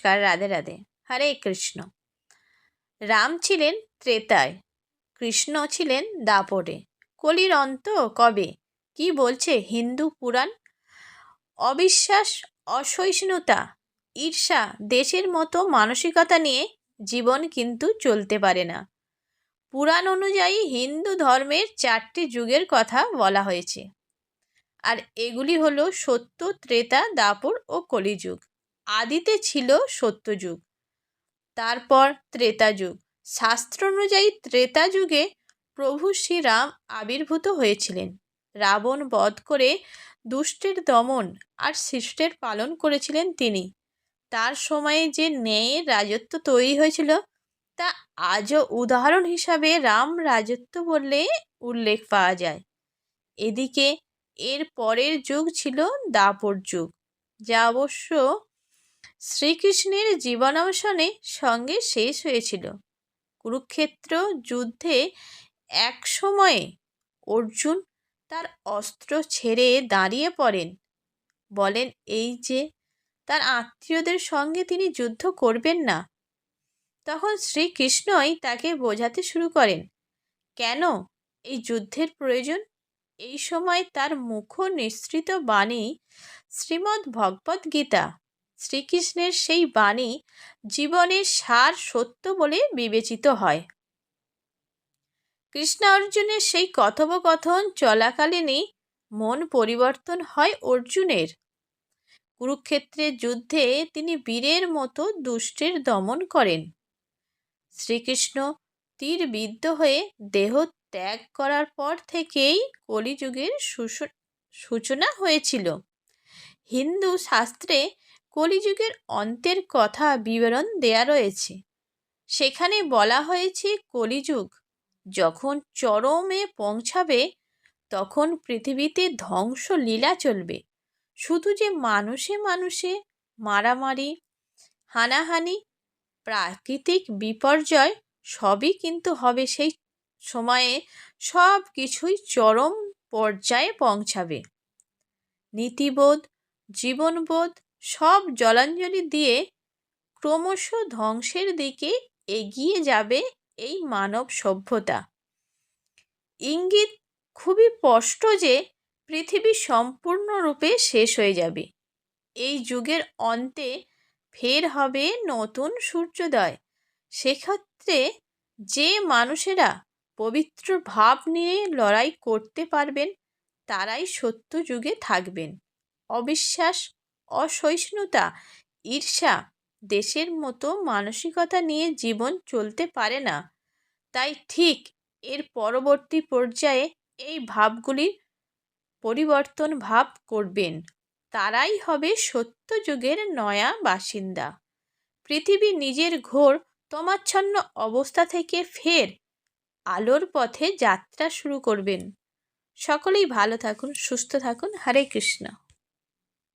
নমস্কার, রাধে রাধে। হরে কৃষ্ণ। রাম ছিলেন ত্রেতায়, কৃষ্ণ ছিলেন দাপরে কলির অন্ত কবে? কি বলছে হিন্দু পুরাণ? অবিশ্বাস, অসহিষ্ণুতা, ঈর্ষা দেশের মতো মানসিকতা নিয়ে জীবন কিন্তু চলতে পারে না। পুরাণ অনুযায়ী হিন্দু ধর্মের চারটি যুগের কথা বলা হয়েছে। আর এগুলি হলো সত্য, ত্রেতা দাপর ও কলিযুগ। আদিতে ছিল সত্যযুগ, তারপর ত্রেতা যুগ শাস্ত্র অনুযায়ী ত্রেতা যুগে প্রভু শ্রীরাম আবির্ভূত হয়েছিলেন। রাবণ বধ করে দুষ্টের দমন আর শিষ্টের পালন করেছিলেন তিনি। তার সময়ে যে ন্যায়ের রাজত্ব তৈরি হয়েছিল, তা আজও উদাহরণ হিসাবে রাম রাজত্ব বললে উল্লেখ পাওয়া যায়। এদিকে এর পরের যুগ ছিল দাপর যুগ, যা অবশ্য শ্রীকৃষ্ণের জীবনাবসানে সঙ্গে শেষ হয়েছিল। কুরুক্ষেত্র যুদ্ধে এক সময়ে অর্জুন তার অস্ত্র ছেড়ে দাঁড়িয়ে পড়েন। বলেন, এই যে, তার আত্মীয়দের সঙ্গে তিনি যুদ্ধ করবেন না। তখন শ্রীকৃষ্ণই তাকে বোঝাতে শুরু করেন, কেন? এই যুদ্ধের প্রয়োজন? এই সময় তার মুখ নিঃসৃত বাণী শ্রীমদ্ ভগবদ্ গীতা। শ্রীকৃষ্ণের সেই বাণী জীবনের সার সত্য বলে বিবেচিত হয়। কৃষ্ণ অর্জুনের সেই কথোপকথন চলাকালীনই মন পরিবর্তন হয় অর্জুনের। কুরুক্ষেত্রের যুদ্ধে তিনি বীরের মতো দুষ্টের দমন করেন। শ্রীকৃষ্ণ তীর বিদ্ধ হয়ে দেহ ত্যাগ করার পর থেকেই কলিযুগের সূচনা হয়েছিল। হিন্দু শাস্ত্রে কলিযুগের অন্তের কথা বিবরণ দেয়া রয়েছে। সেখানে বলা হয়েছে, কলিযুগ যখন চরমে পৌঁছাবে, তখন পৃথিবীতে ধ্বংস লীলা চলবে। শুধু যে মানুষে মানুষে মারামারি, হানাহানি, প্রাকৃতিক বিপর্যয় সবই কিন্তু হবে সেই সময়ে সব কিছুই চরম পর্যায়ে পৌঁছাবে। নীতিবোধ, জীবনবোধ সব জলাঞ্জলি দিয়ে ক্রমশ ধ্বংসের দিকে এগিয়ে যাবে এই মানব সভ্যতা। ইঙ্গিত খুবই স্পষ্ট যে পৃথিবী সম্পূর্ণরূপে শেষ হয়ে যাবে। এই যুগের অন্তে ফের হবে নতুন সূর্যোদয়। সেক্ষেত্রে যে মানুষেরা পবিত্র ভাব নিয়ে লড়াই করতে পারবেন, তারাই সত্য যুগে থাকবেন। অবিশ্বাস অসহিষ্ণুতা, ঈর্ষা দেশের মতো মানসিকতা নিয়ে জীবন চলতে পারে না। তাই ঠিক এর পরবর্তী পর্যায়ে এই ভাবগুলির পরিবর্তন ভাব করবেন। তারাই হবে সত্য যুগের নয়া বাসিন্দা। পৃথিবী নিজের ঘোর তমাচ্ছন্ন অবস্থা থেকে ফের আলোর পথে যাত্রা শুরু করবেন। সকলেই ভালো থাকুন, সুস্থ থাকুন। হরে কৃষ্ণ।